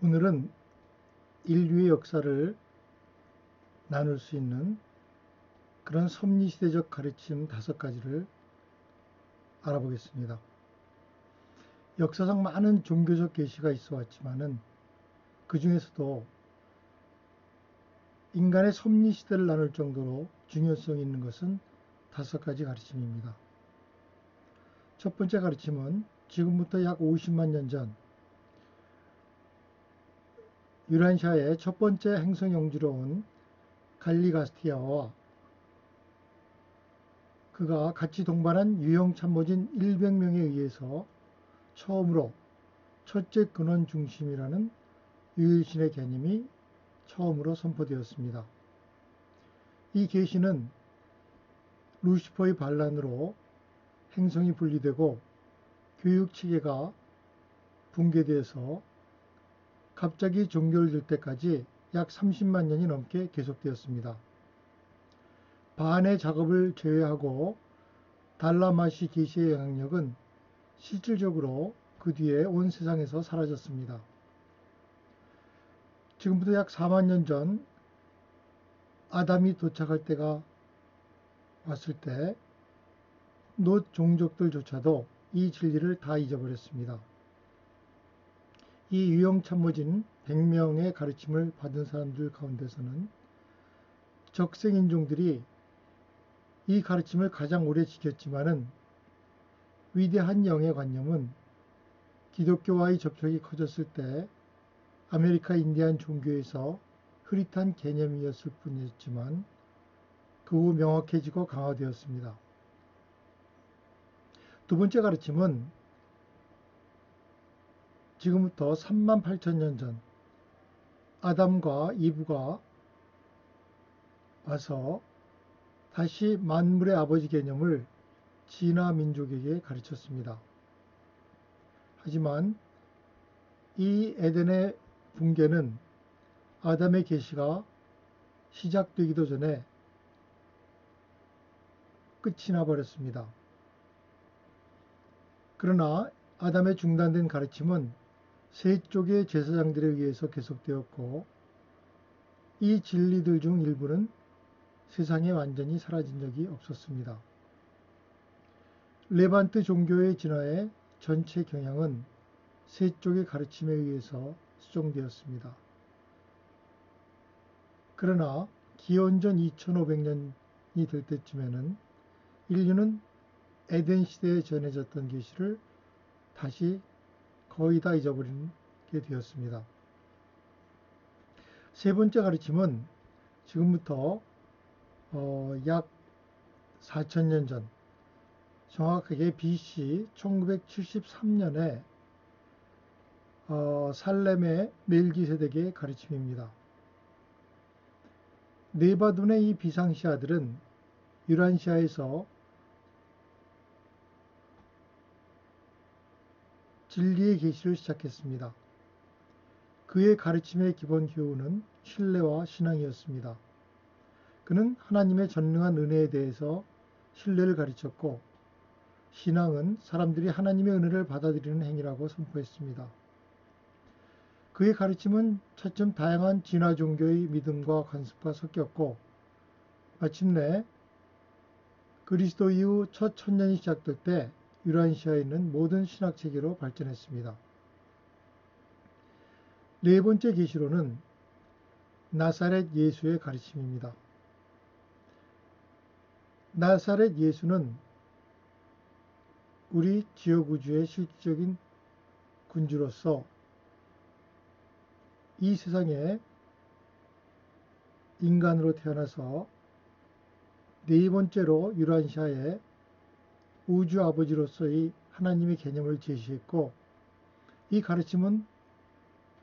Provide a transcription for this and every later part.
오늘은 인류의 역사를 나눌 수 있는 그런 섭리시대적 가르침 다섯 가지를 알아보겠습니다. 역사상 많은 종교적 계시가 있어 왔지만은 그 중에서도 인간의 섭리시대를 나눌 정도로 중요성 있는 것은 다섯 가지 가르침입니다. 첫 번째 가르침은 지금부터 약 50만 년 전 유란시아의 첫 번째 행성 영주로 온 갈리가스티아와 그가 같이 동반한 유형 참모진 100명에 의해서 처음으로 첫째 근원 중심이라는 유일신의 개념이 처음으로 선포되었습니다. 이 계시는 루시퍼의 반란으로 행성이 분리되고 교육 체계가 붕괴되어서 갑자기 종결될 때까지 약 30만 년이 넘게 계속되었습니다. 반의 작업을 제외하고 달라마시 계시의 영향력은 실질적으로 그 뒤에 온 세상에서 사라졌습니다. 지금부터 약 4만 년 전 아담이 도착할 때가 왔을 때노 종족들조차도 이 진리를 다 잊어버렸습니다. 이 유형 참모진 100명의 가르침을 받은 사람들 가운데서는 적생인종들이 이 가르침을 가장 오래 지켰지만은 위대한 영의 관념은 기독교와의 접촉이 커졌을 때 아메리카 인디안 종교에서 흐릿한 개념이었을 뿐이었지만 그 후 명확해지고 강화되었습니다. 두 번째 가르침은 지금부터 3만 8천 년 전 아담과 이브가 와서 다시 만물의 아버지 개념을 진화 민족에게 가르쳤습니다. 하지만 이 에덴의 붕괴는 아담의 계시가 시작되기도 전에 끝이 나버렸습니다. 그러나 아담의 중단된 가르침은 세 쪽의 제사장들에 의해서 계속되었고 이 진리들 중 일부는 세상에 완전히 사라진 적이 없었습니다. 레반트 종교의 진화의 전체 경향은 세 쪽의 가르침에 의해서 수정되었습니다. 그러나 기원전 2500년이 될 때쯤에는 인류는 에덴 시대에 전해졌던 계시를 다시 거의 다 잊어버리게 되었습니다. 세 번째 가르침은 지금부터 어, 약 4천년 전, 정확하게 BC 1973년에 어, 살렘의 멜기세덱의 가르침입니다. 네바둔의 이 비상시아들은 유란시아에서 진리의 계시를 시작했습니다. 그의 가르침의 기본 교훈은 신뢰와 신앙이었습니다. 그는 하나님의 전능한 은혜에 대해서 신뢰를 가르쳤고 신앙은 사람들이 하나님의 은혜를 받아들이는 행위라고 선포했습니다. 그의 가르침은 차츰 다양한 진화 종교의 믿음과 관습과 섞였고 마침내 그리스도 이후 첫 천년이 시작될 때 유란시아에 있는 모든 신학 체계로 발전했습니다. 네 번째 계시로는 나사렛 예수의 가르침입니다. 나사렛 예수는 우리 지역 우주의 실질적인 군주로서 이 세상에 인간으로 태어나서 네 번째로 유란시아에 우주 아버지로서의 하나님의 개념을 제시했고 이 가르침은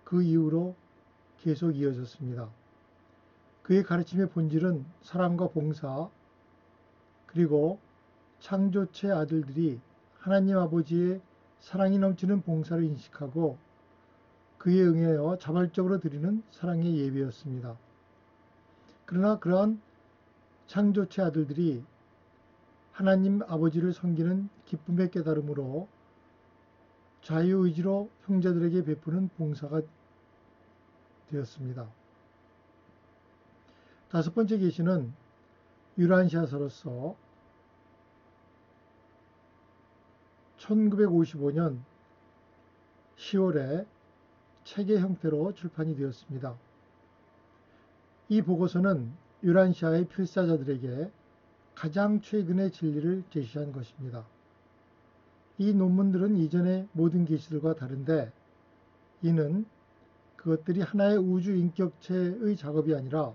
그 이후로 계속 이어졌습니다. 그의 가르침의 본질은 사랑과 봉사 그리고 창조체 아들들이 하나님 아버지의 사랑이 넘치는 봉사를 인식하고 그에 응하여 자발적으로 드리는 사랑의 예배였습니다. 그러나 그러한 창조체 아들들이 하나님 아버지를 섬기는 기쁨의 깨달음으로 자유의지로 형제들에게 베푸는 봉사가 되었습니다. 다섯 번째 계시는 유란시아서로서 1955년 10월에 책의 형태로 출판이 되었습니다. 이 보고서는 유란시아의 필사자들에게 가장 최근의 진리를 제시한 것입니다. 이 논문들은 이전의 모든 계시들과 다른데 이는 그것들이 하나의 우주 인격체의 작업이 아니라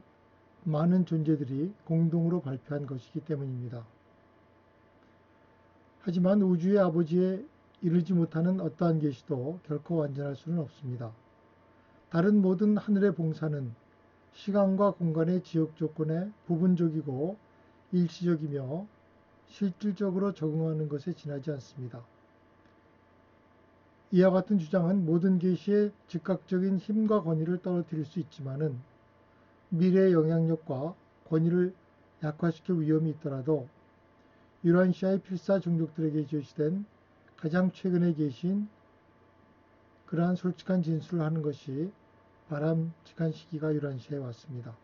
많은 존재들이 공동으로 발표한 것이기 때문입니다. 하지만 우주의 아버지에 이르지 못하는 어떠한 계시도 결코 완전할 수는 없습니다. 다른 모든 하늘의 봉사는 시간과 공간의 지역 조건에 부분적이고 일시적이며 실질적으로 적응하는 것에 지나지 않습니다. 이와 같은 주장은 모든 계시의 즉각적인 힘과 권위를 떨어뜨릴 수 있지만은 미래의 영향력과 권위를 약화시킬 위험이 있더라도 유란시아의 필사 종족들에게 제시된 가장 최근에 계신 그러한 솔직한 진술을 하는 것이 바람직한 시기가 유란시아에 왔습니다.